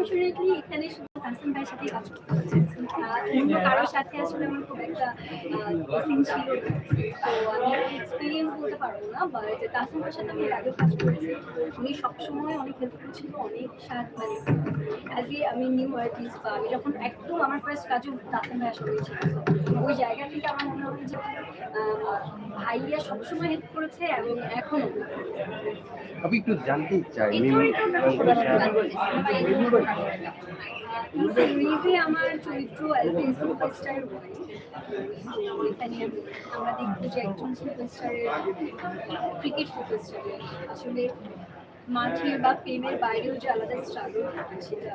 Unfortunately এখানে শুধু ভাইয়ের সাথে কাজ করতে হচ্ছে অন্য কারোর সাথে আসলে আমার খুব একটা সিন ছিল তো আমি এক্সপিরিয়েন্স বলতে পারব না বাট তাহসান ভাইয়ের সাথে আমি আগেও কাজ করেছি উনি সবসময় অনেক হেল্পফুল ছিল অনেক সাহায্য মানে অ্যাজ এ আমি নিউ আর্টিস্ট বা আমি যখন একদম আমার ফার্স্ট কাজও তাহসান ভাইয়ের সঙ্গে ছিল ওই জায়গা থেকে আমার মনে হয় যে ভাইয়া সবসময় হেল্প করেছে এবং এখনও আমি একটু জানতে চাই সিরিজে আমার চরিত্র অ্যালভিন সুপারস্টার এখানে আমরা দেখব যে একজন সুপারস্টারের ক্রিকেট সুপারস্টারের আসলে মাঠে বা প্রেমের বাইরেও যে আলাদা স্ট্রাগল সেটা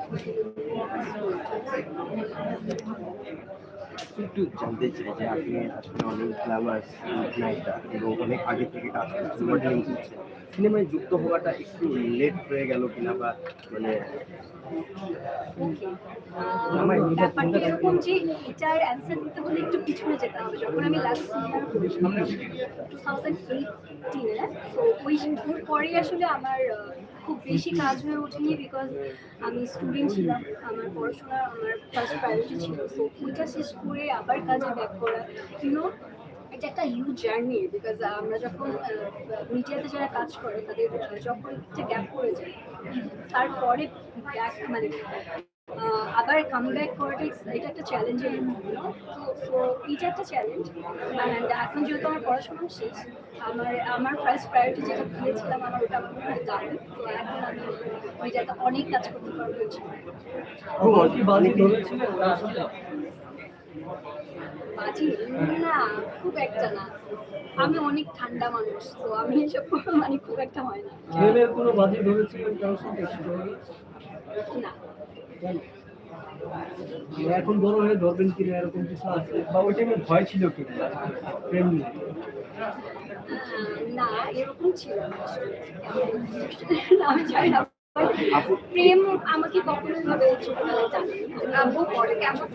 একটু জানতে চাই যে আপনি আসলে অনেক গ্ল্যামার্স নায়িকা এবং অনেক আগে থেকে কাজ করছেন মডেলিং করছেন সিনেমায় যুক্ত হওয়াটা একটু লেট হয়ে গেল কিনা বা মানে আমার ব্যাপারটা এরকম যে এটার অ্যান্সার দিতে হলে একটু পিছনে যেতে হবে। যখন আমি লাস্ট সিনেমা টু থাউজেন্ড এইটিনে তো ওই পরে আসলে আমার খুব বেশি কাজ হয়ে ওঠেনি বিকজ আমি স্টুডেন্ট ছিলাম, আমার পড়াশোনা আমার ফার্স্ট প্রায়োরিটি ছিল। সো ওইটা শেষ করে আবার কাজে ব্যাক করা ইউনো এটা একটা হিউজ জার্নি বিকজ আমরা যখন মিডিয়াতে যারা কাজ করে, তাদের যখন একটা গ্যাপ পড়ে যায়, তারপরে ব্যাক মানে আবার কাম ব্যাক করাটা এটা একটা চ্যালেঞ্জের তো তো এটা একটা চ্যালেঞ্জ অ্যান্ড এখন যেহেতু আমার পড়াশোনা শেষ আমার আমার ফার্স্ট প্রায়োরিটি যেটা দিয়েছিলাম আমার ওটা আমার খুব দারুণ তো এখন আমি ওইটাতে অনেক কাজ করতে পারব বাজি না খুব একটা না। আমি অনেক ঠান্ডা মানুষ তো আমি এসব মানে খুব একটা হয় না। কোনো বাজি ধরেছিলেন না। এখন বড় হয়ে ধরবেন কিনা এরকম কিছু আছে? বা ওই টাইমে ভয় ছিল কি? প্রেম নিয়ে। না, এরকম ছিল আমি জানি না প্রেম আমাকে কখনো ভাবে ছোটবেলায় জানি আব্বু পরে কেমন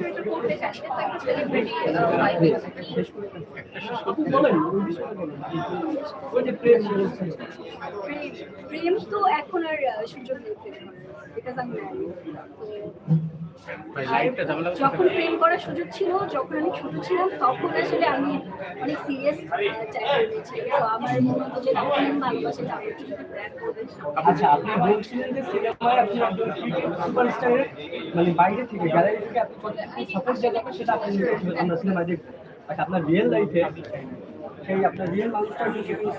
ওই যে প্রেম তো এখন আর সুযোগ নেই। প্রেম যখন প্রেম করার সুযোগ ছিল যখন আমি ছোট ছিলাম তখন আসলে আমি অনেক সিরিয়াস তো আমার মনে হতো যে করবে আচ্ছা আপনি বলছিলেন যে সিনেমায় আপনি সুপারস্টারের মানে বাইরে থেকে গ্যালারি থেকে আপনি সাপোর্ট সেটা আপনি আমরা সিনেমায় দেখব। বাট আপনার রিয়েল লাইফে সেই আপনার রিয়েল মানুষটার কোনো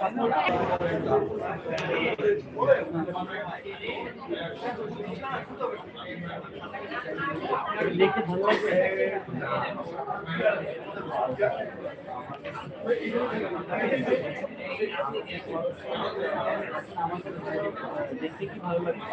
দেখতে কি ভালো লাগছে?